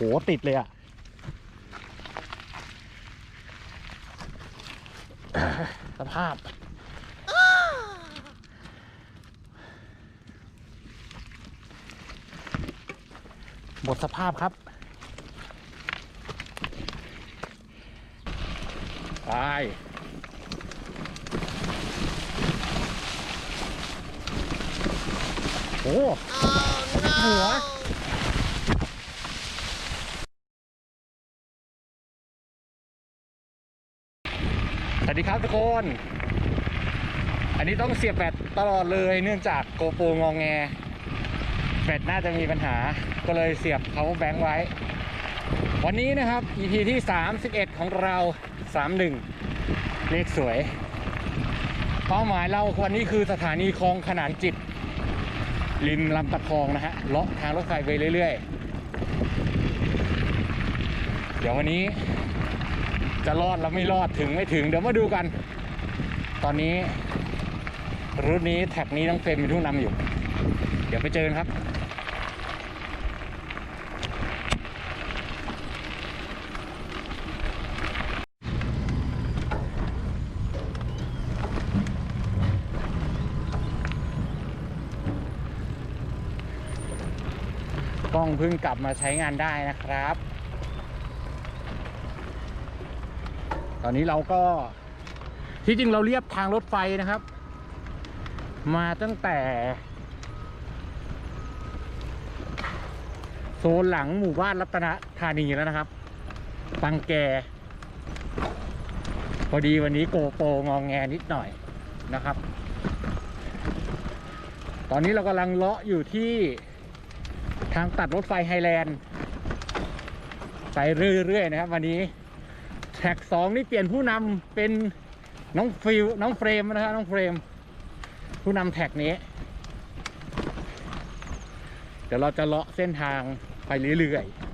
หติดเลยอะสภาพ หมดสภาพครับไปโอ้หัว วัสดีครับทุกคน อันนี้ต้องเสียบแบตตลอดเลยเนื่องจากโกโปรงองแง แบตน่าจะมีปัญหา ก็เลยเสียบเขาแบงค์ไว้ วันนี้นะครับ EP ที่ 31 ของเรา 31 เลขสวย เป้าหมายเราวันนี้คือสถานีคลองขนานจิต ริมลำตะคองนะฮะเลาะทางรถไฟไปเรื่อย ๆ เดี๋ยววันนี้ จะรอดแล้วไม่รอดถึงไม่ถึงเดี๋ยวมาดูกัน ตอนนี้รูทนี้แท็กนี้น้องเฟรมเป็นผู้นำอยู่ เดี๋ยวไปเจอกันครับกล้องเพิ่งกลับมาใช้งานได้นะครับ ตอนนี้เราก็ที่จริงเราเรียบทางรถไฟนะครับ มาตั้งแต่ โซนหลังหมู่บ้านรัตนธานีแล้วนะครับตังแก พอดีวันนี้โกโปรงองแงนิดหน่อยนะครับ ตอนนี้เรากำลังเลาะอยู่ที่ทางตัดรถไฟไฮแลนด์ ไปเรื่อยๆนะครับวันนี้ แท็กสองนี่เปลี่ยนผู้นำเป็นน้องฟิลน้องเฟรมนะครับน้องเฟรม ผู้นำแท็กนี้ เดี๋ยวเราจะเลาะเส้นทางไปเรื่อยๆ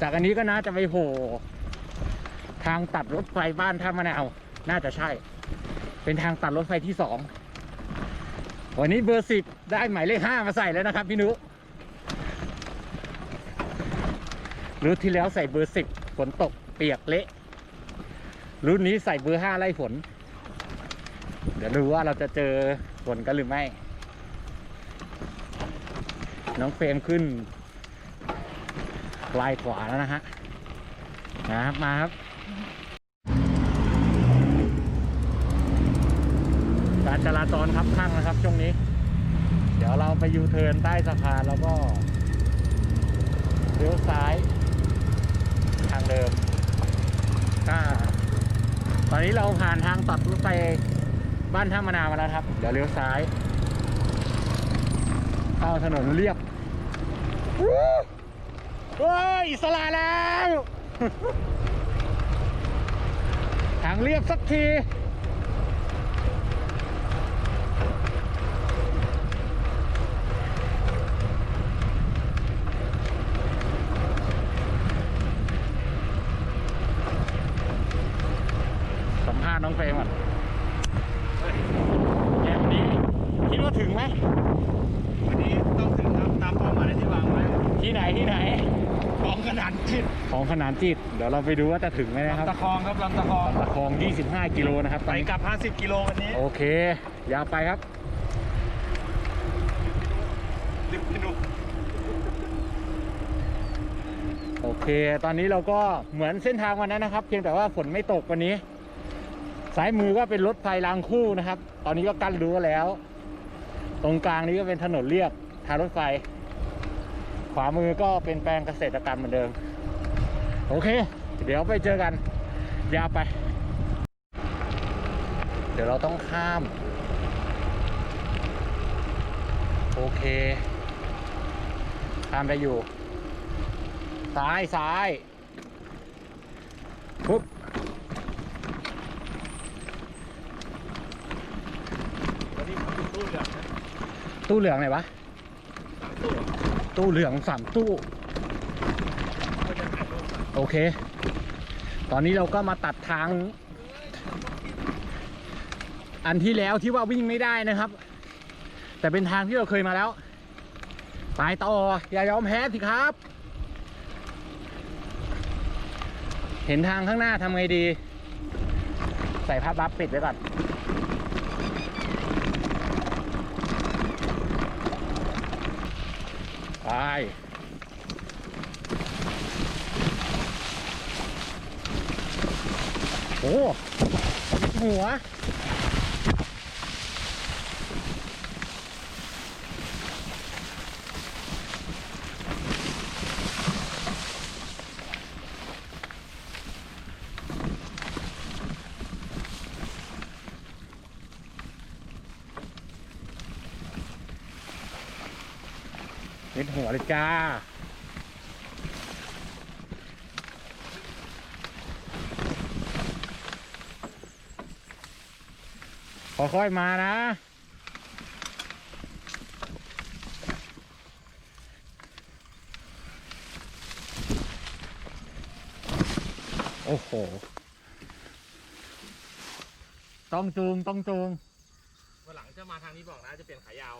จากอันนี้ก็น่าจะไปโผล่ทางตัดรถไฟบ้านท่ามะนาว น่าจะใช่ เป็นทางตัดรถไฟที่สอง วันนี้เบอร์สิบได้หมายเลขห้ามาใส่แล้วนะครับพี่นุ รุ่นที่แล้วใส่เบอร์สิบฝนตกเปียกเละ รุ่นนี้ใส่เบอร์ห้าไล่ฝน เดี๋ยวดูว่าเราจะเจอฝนกันหรือไม่ น้องเฟรมขึ้นลายขวาแล้วนะฮะนะครับมาครับการจราจรครับข้างนะครับ ช่วงนี้ เดี๋ยวเราไปยูเทิร์นใต้สะพานแล้วก็เลี้ยวซ้าย ทางเดิมตอนนี้เราผ่านทางตัดรถไฟบ้านท่ามะนาวมาแล้วครับ เดี๋ยวเลี้ยวซ้าย เข้าถนนเรียบวู้เฮ้ยอิสระแล้ว ทางเรียบสักที สัมภาษณ์ น้องเฟรมก่อนแกวันนี้คิดว่าถึงไหมวันนี้ต้องถึงครับตามเป้าหมายที่วางไว้ที่ไหนที่ไหน ของขนาดจิตของขนานจิต เดี๋ยวเราไปดูว่าจะถึงไหมนะครับลำตะคองครับลำตะคองลำตะคอง 25 กิโลนะครับไปกลับ 50 กิโลวันนี้ โอเค ยาวไปครับรีบไปดูโอเค ตอนนี้เราก็เหมือนเส้นทางวันนั้นนะครับ เพียงแต่ว่าฝนไม่ตกวันนี้ ซ้ายมือก็เป็นรถไฟรางคู่นะครับ ตอนนี้ก็กั้นรั้วแล้ว ตรงกลางนี้ก็เป็นถนนเรียบทางรถไฟ ขวามือก็เป็นแปลงเกษตรกรรมเหมือนเดิม โอเค เดี๋ยวไปเจอกันยาวไป เดี๋ยวเราต้องข้าม โอเค ข้ามได้อยู่ ซ้ายซ้ายปุ๊บ วันนี้ผมตู้เหลืองนะ ตู้เหลืองไหนวะ ตู้เหลืองสามตู้ โอเค ตอนนี้เราก็มาตัดทาง อันที่แล้วที่ว่าวิ่งไม่ได้นะครับ แต่เป็นทางที่เราเคยมาแล้ว ไปต่อ อย่ายอมแพ้สิครับ เห็นทางข้างหน้าทำไงดี ใส่ผ้าบัฟปิดไว้ก่อน ไปโอ้หัว เม็ดหัวเลย จ้า ค่อยๆมานะโอ้โห ต้องจูง ต้องจูง วันหลังจะมาทางนี้บอกนะ จะเปลี่ยนขายาว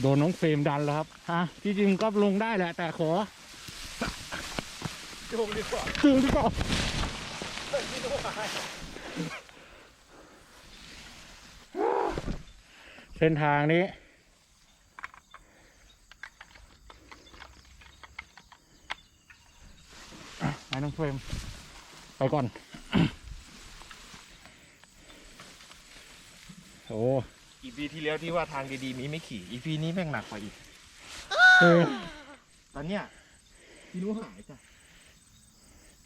โดนน้องเฟรมดันแล้วครับฮะที่จริงก็ลงได้แหละ แต่ขอจูงดีกว่าจูงดีกว่าเส้นทางนี้อะไปน้องเฟรมไปก่อน โอ้ อีพีที่แล้วที่ว่าทางดีๆมีไม่ขี่ อีพีนี้แม่งหนักกว่าอีก เออตอนเนี้ยพี่รู้หายจ้ะ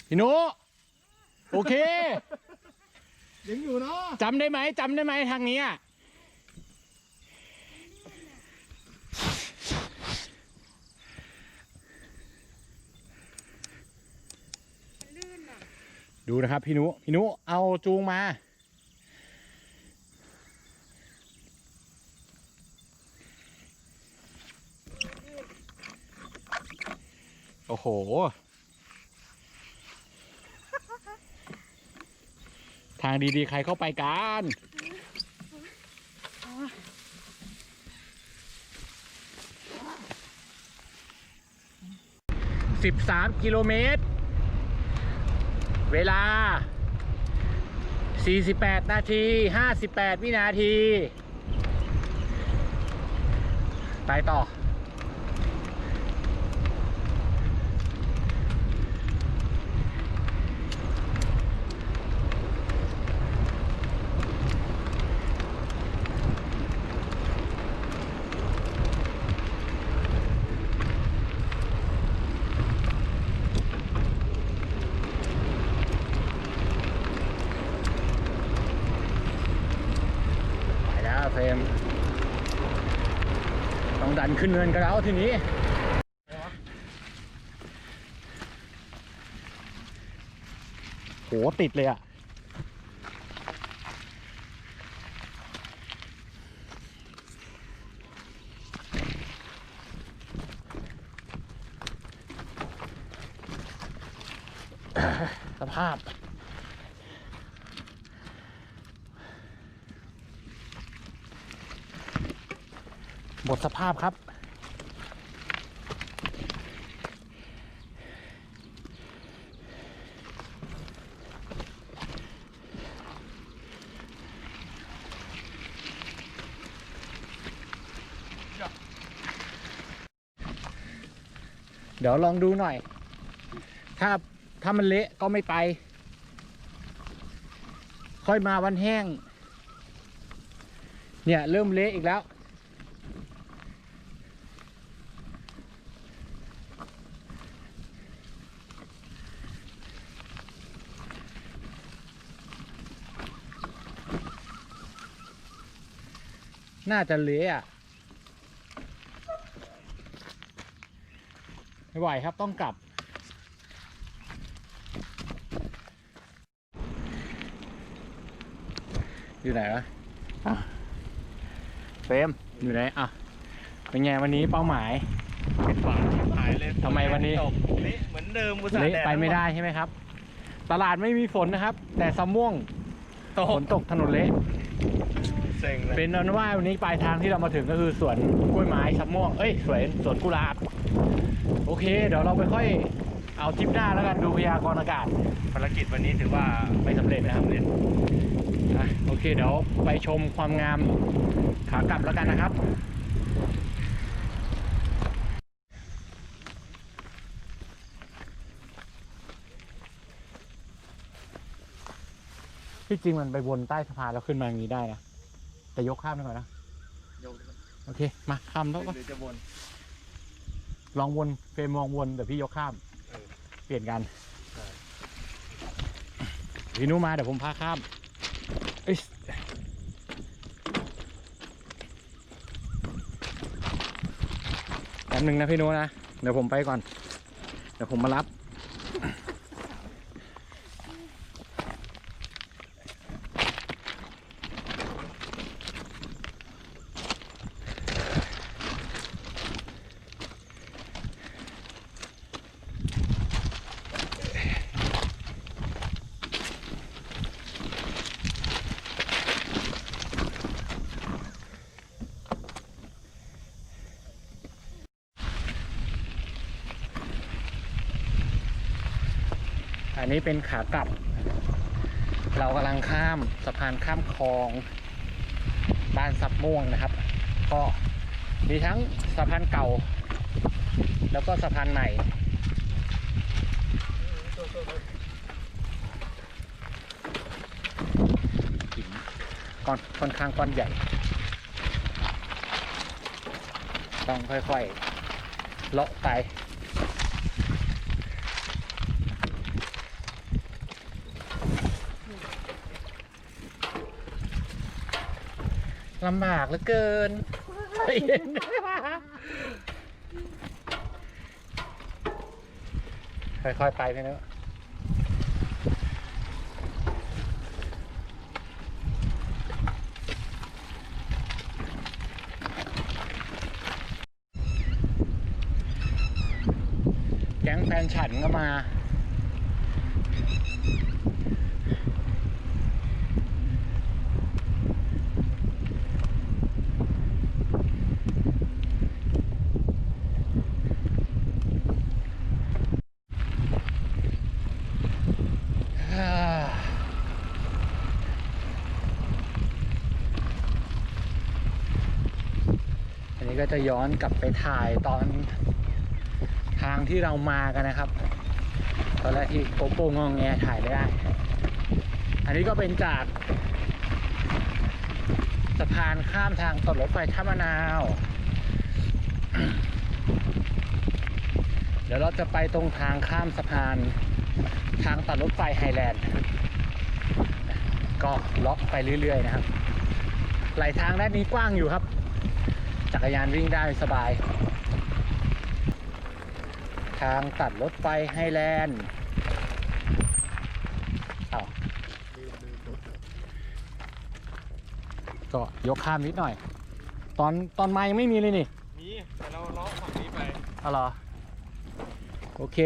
พี่หนุโอเคยังอยู่เนาะจำได้ไหมจำได้ไหมทางนี้อะดูนะครับพี่หนุพี่หนุเอาจูงมา โอ้โห ทางดีๆ ใครเข้าไปกันสิบสามกิโลเมตร เวลา 48 นาที 58 วินาที ไปต่อ รมต้องดันขึ้นเนินกันแล้วทีนี้โหติดเลยอะ สภาพ หมดสภาพครับ เดี๋ยวลองดูหน่อย ถ้าถ้ามันเละก็ไม่ไป ค่อยมาวันแห้ง เนี่ย เริ่มเละอีกแล้ว น่าจะเละอะไม่ไหวครับต้องกลับ อยู่ไหนวะอะเฟรมอยู่ไหนอะเป็นไงวันนี้เป้าหมายเป็นฝาหายเลยทำไมวันนี้ตกเละเหมือนเดิมอุตส่าห์เละแดดไปไม่ได้ใช่ไหมครับ ตลาดไม่มีฝนนะครับ แต่สะม่วงตฝกนตกถนนเละ เซ็งเลยเป็นนั้นว่าวันนี้ปลายทางที่เรามาถึงก็คือสวนกล้วยไม้ชับม่วงเอ้ยสวนสวนกุหลาบ โอเค เดี๋ยวเราไปค่อยเอาทริปหน้าแล้วกันดูพยากรณ์อากาศภารกิจวันนี้ถือว่าไม่สำเร็จนะครับเรียนอะโอเคเดี๋ยวไปชมความงามขากลับแล้วกันนะครับ ที่จริงมันไปวนใต้สะพานแล้วขึ้นมาอย่างนี้ได้นะ แต่ยกข้ามไปก่อนนะโอเค มาข้ามแล้วก็หรือจะบนลองวนเฟรมลองวนแต่พี่ยกข้าม เออ เปลี่ยนกันใช่ พี่นุมาเดี๋ยวผมพาข้ามเอ้ยแป๊บนึงนะพี่นุนะ เดี๋ยวผมไปก่อน เดี๋ยวผมมารับ นี้เป็นขากลับ เรากำลังข้ามสะพานข้ามคลองบ้านซับม่วงนะครับ ก็มีทั้งสะพานเก่า แล้วก็สะพานใหม่หินก้อนค่อนข้างก้อนใหญ่ ต้องค่อยๆ เลาะไป ลำบากเหลือเกินใจเย็นค่อยๆไปพี่นุแก๊งแฟนฉันก็มา ก็จะย้อนกลับไปถ่ายตอนทางที่เรามากันนะครับตอนแรกที่โกโปงองแงถ่ายไม่ได้ อันนี้ก็เป็นจากสะพานข้ามทางตดรถไฟท่ามะนาว เดี๋ยวเราจะไปตรงทางข้ามสะพานทางตัดรถไฟไฮแลนด์ ก็ล็อกไปเรื่อยๆนะครับ ไหลทางด้านนี้กว้างอยู่ครับ จักรยานวิ่งได้สบาย ทางตัดรถไฟไฮแลนด์เอาก็ยกข้ามนิดหน่อย ตอนตอนมายังไม่มีเลยนี่มีแต่เราเลาะฝั่งนี้ไปเอาเหรอ โอเค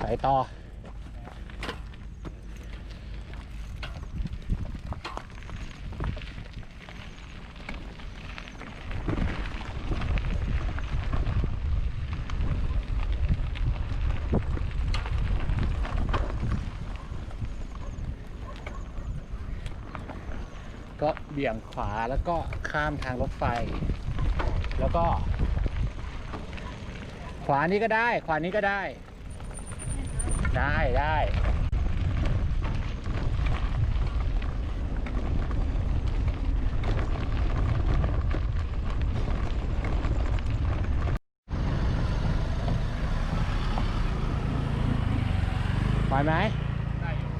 ไปต่อ ก็เบี่ยงขวาแล้วก็ข้ามทางรถไฟ แล้วก็ ขวานี้ก็ได้ ขวานี้ก็ได้ ได้ได้ไหวไหมได้อยู่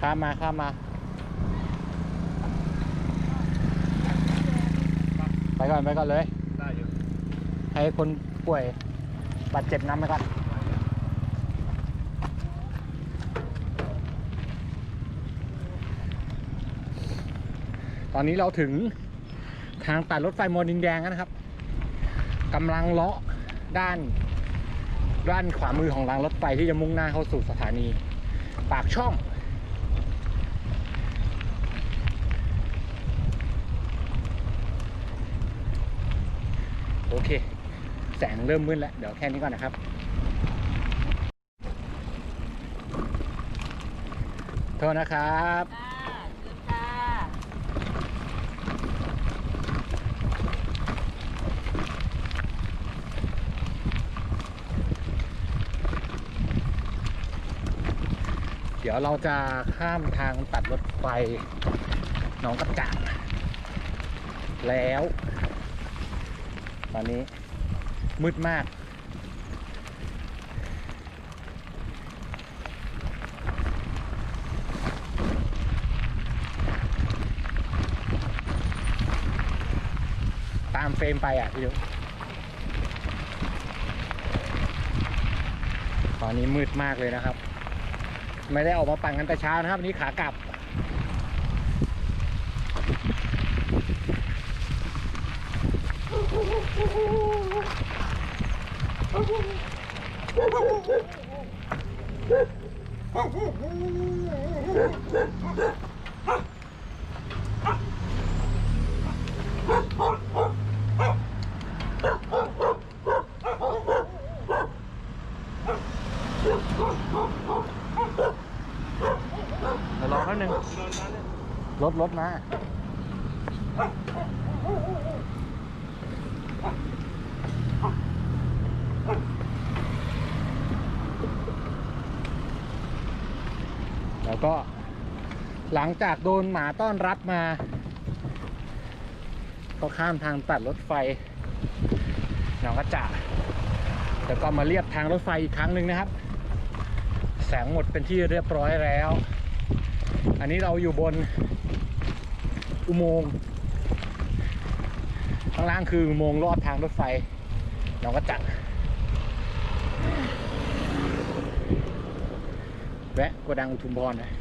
ข้ามมาข้ามมา ไปก่อนไปก่อนเลย ได้อยู่ให้คนป่วยบาดเจ็บนำไปก่อนตอนนี้เราถึงทางตัดรถไฟมอดินแดงแล้วนะครับกำลังเลาะด้านด้านขวามือของรางรถไฟที่จะมุ่งหน้าเข้าสู่สถานี ปากช่อง โอเค แสงเริ่มมืดแล้ว เดี๋ยวแค่นี้ก่อนนะครับ โทษนะครับ เดี๋ยวเราจะข้ามทางตัดรถไฟหนองกระจาดแล้ว ตอนนี้มืดมาก ตามเฟรมไปอะพี่ดุตอนนี้มืดมากเลยนะครับ ไม่ได้ออกมาปั่นกันแต่เช้านะครับวันนี้ขากลับ เดี๋ยวรอแป๊บนึงรถรถมา แล้วก็หลั งจากโดนหมาต้อนรับมา ก็ข้ามทางตัดรถไฟหนองกระจาดแล้วก็มาเรียบทางรถไฟอีกครั้งหนึ่งนะครับ แสงหมดเป็นที่เรียบร้อยแล้ว อันนี้เราอยู่บนอุโมงค์ข้างล่างคืออุโมงค์ลอดทางรถไฟหนองกระจัดแวะโกดังอุทุมพรนะ